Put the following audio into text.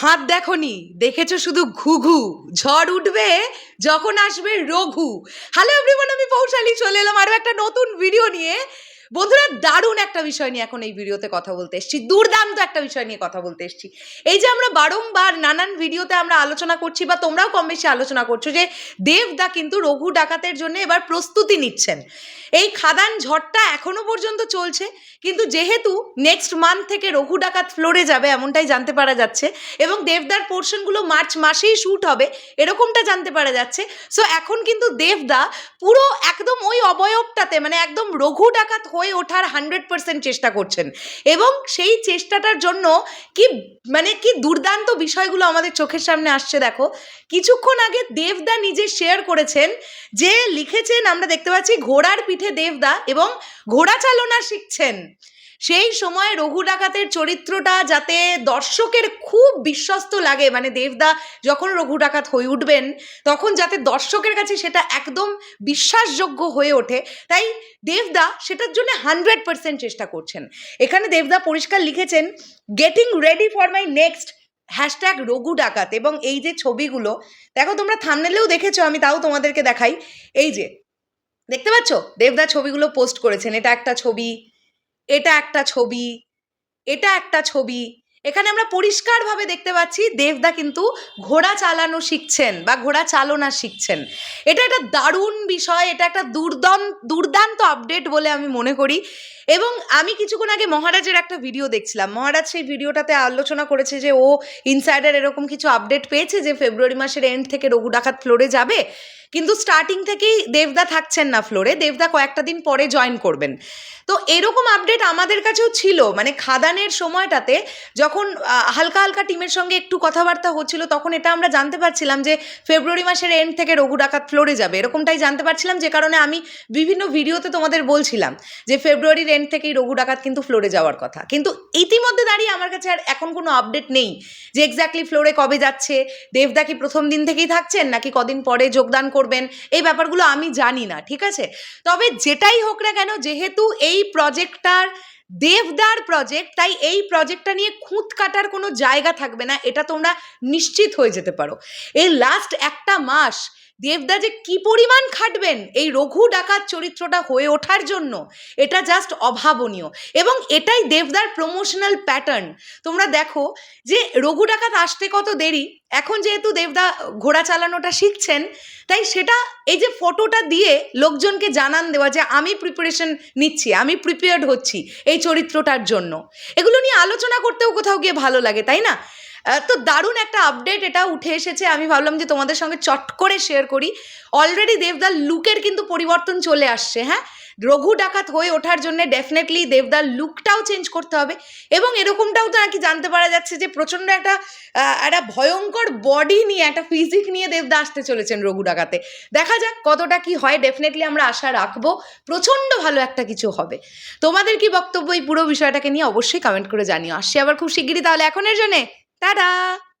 হাত দেখনি, দেখেছ শুধু ঘুঘু? ঝড় উঠবে, যখন আসবে রঘু। হ্যালো এভরিওয়ান আমি পৌঁছালি চলে এলাম আরও একটা নতুন ভিডিও নিয়ে। বন্ধুরা, দারুণ একটা বিষয় নিয়ে এখন এই ভিডিওতে কথা বলতে এসেছি। দুর্দান্ত একটা বিষয় নিয়ে কথা বলতে এসেছি। এই যে আমরা বারংবার নানান ভিডিওতে আমরা আলোচনা করছি বা তোমরাও কম বেশি আলোচনা করছ যে, দেবদা কিন্তু রঘু ডাকাতের জন্য এবার প্রস্তুতি নিচ্ছেন। এই খাদান ঝড়টা এখনও পর্যন্ত চলছে, কিন্তু যেহেতু নেক্সট মান্থ থেকে রঘু ডাকাত ফ্লোরে যাবে এমনটাই জানতে পারা যাচ্ছে এবং দেবদার পোর্শনগুলো মার্চ মাসেই শ্যুট হবে, এরকমটা জানতে পারা যাচ্ছে। সো এখন কিন্তু দেবদা পুরো একদম ওই অবয়বটাতে মানে একদম রঘু ডাকাত হয়ে ওঠার হান্ড্রেড পার্সেন্ট চেষ্টা করছেন। এবং সেই চেষ্টাটার জন্য কি মানে কি দুর্দান্ত বিষয়গুলো আমাদের চোখের সামনে আসছে দেখো। কিছুক্ষণ আগে দেবদা নিজে শেয়ার করেছেন যে লিখেছেন, আমরা দেখতে পাচ্ছি, ঘোড়ার পিঠে দেবদা এবং ঘোড়া চালনা শিখছেন। সেই সময় রঘু ডাকাতের চরিত্রটা যাতে দর্শকের খুব বিশ্বস্ত লাগে মানে দেবদা যখন রঘু ডাকাত হয়ে উঠবেন, তখন যাতে দর্শকের কাছে সেটা একদম বিশ্বাসযোগ্য হয়ে ওঠে। তাই দেবদা সেটার জন্য হান্ড্রেড পার্সেন্ট চেষ্টা করছেন। এখানে দেবদা পরিষ্কার লিখেছেন getting ready for my next hashtag Raghu Dakat এবং এই যে ছবিগুলো, দেখো তোমরা থামনেলেও দেখেছ, আমি তাও তোমাদেরকে দেখাই। এই যে, দেখতে পাচ্ছ? দেবদা ছবিগুলো পোস্ট করেছেন, এটা একটা ছবি। এটা একটা ছবি, এটা একটা ছবি। এখানে আমরা পরিষ্কারভাবে দেখতে পাচ্ছি দেবদা কিন্তু ঘোড়া চালানো শিখছেন বা ঘোড়া চালনা শিখছেন। এটা একটা দারুণ বিষয়, এটা একটা দুর্দান, দুর্দান্ত আপডেট বলে আমি মনে করি। এবং আমি কিছুক্ষণ আগে মহারাজের একটা ভিডিও দেখছিলাম। মহারাজ সেই ভিডিওটাতে আলোচনা করেছে যে, ও ইনসাইডার এরকম কিছু আপডেট পেয়েছে যে ফেব্রুয়ারি মাসের এন্ড থেকে রঘু ডাকাত ফ্লোরে যাবে। কিন্তু স্টার্টিং থেকেই দেবদা থাকছেন না ফ্লোরে দেবদা কয়েকটা দিন পরে জয়েন করবেন। তো এরকম আপডেট আমাদের কাছেও ছিল। মানে খাদানের সময়টাতে যখন হালকা হালকা টিমের সঙ্গে একটু কথাবার্তা হচ্ছিল, তখন এটা আমরা জানতে পারছিলাম যে ফেব্রুয়ারি মাসের এন্ড থেকে রঘু ডাকাত ফ্লোরে যাবে। এরকমটাই জানতে পারছিলাম যে কারণে আমি বিভিন্ন ভিডিওতে তোমাদের বলছিলাম যে ফেব্রুয়ারির এন্ড থেকেই রঘু ডাকাত কিন্তু ফ্লোরে যাওয়ার কথা। কিন্তু ইতিমধ্যে দাঁড়িয়ে আমার কাছে আর এখন কোনো আপডেট নেই যে এক্স্যাক্টলি ফ্লোরে কবে যাচ্ছে, দেবদা কি প্রথম দিন থেকেই থাকছেন নাকি কদিন পরে যোগদান করবেন, এই ব্যাপারগুলো আমি জানি না, ঠিক আছে? তবে যেটাই হোক না কেন, যেহেতু এই প্রজেক্টটার দেবদার প্রজেক্ট তাই এই প্রজেক্টটা নিয়ে খুঁত কাটার কোনো জায়গা থাকবে না, এটা তোমরা নিশ্চিত হয়ে যেতে পারো। এই লাস্ট একটা মাস দেবদা যে কি পরিমাণ খাটবেন এই রঘু ডাকাত চরিত্রটা হয়ে ওঠার জন্য, এটা জাস্ট অভাবনীয়। এবং এটাই দেবদার প্রমোশনাল প্যাটার্ন তোমরা দেখো যে রঘু ডাকাত আসতে কত দেরি, এখন যেহেতু দেবদা ঘোড়া চালানোটা শিখছেন, তাই সেটা এই যে ফটোটা দিয়ে লোকজনকে জানান দেওয়া যে আমি প্রিপারেশন নিচ্ছি, আমি প্রিপেয়ার্ড হচ্ছি এই চরিত্রটার জন্য। এগুলো নিয়ে আলোচনা করতেও কোথাও গিয়ে ভালো লাগে, তাই না? তো দারুণ একটা আপডেট এটা উঠে এসেছে। আমি ভাবলাম যে তোমাদের সঙ্গে চট করে শেয়ার করি। অলরেডি দেবদার লুকের কিন্তু পরিবর্তন চলে আসছে হ্যাঁ? রঘু ডাকাত হয়ে ওঠার জন্য ডেফিনেটলি দেবদার লুকটাও চেঞ্জ করতে হবে। এবং এরকমটাও তো নাকি জানতে পারা যাচ্ছে যে প্রচণ্ড একটা একটা ভয়ঙ্কর বডি নিয়ে, একটা ফিজিক নিয়ে দেবদা আসতে চলেছেন রঘু ডাকাতে। দেখা যাক কতটা কি হয় ডেফিনেটলি আমরা আশা রাখব। প্রচণ্ড ভালো একটা কিছু হবে। তোমাদের কি বক্তব্য এই পুরো বিষয়টাকে নিয়ে অবশ্যই কমেন্ট করে জানিও। আসছি আবার খুব শিগগিরই, তাহলে এখনের জন্যে। Ta da!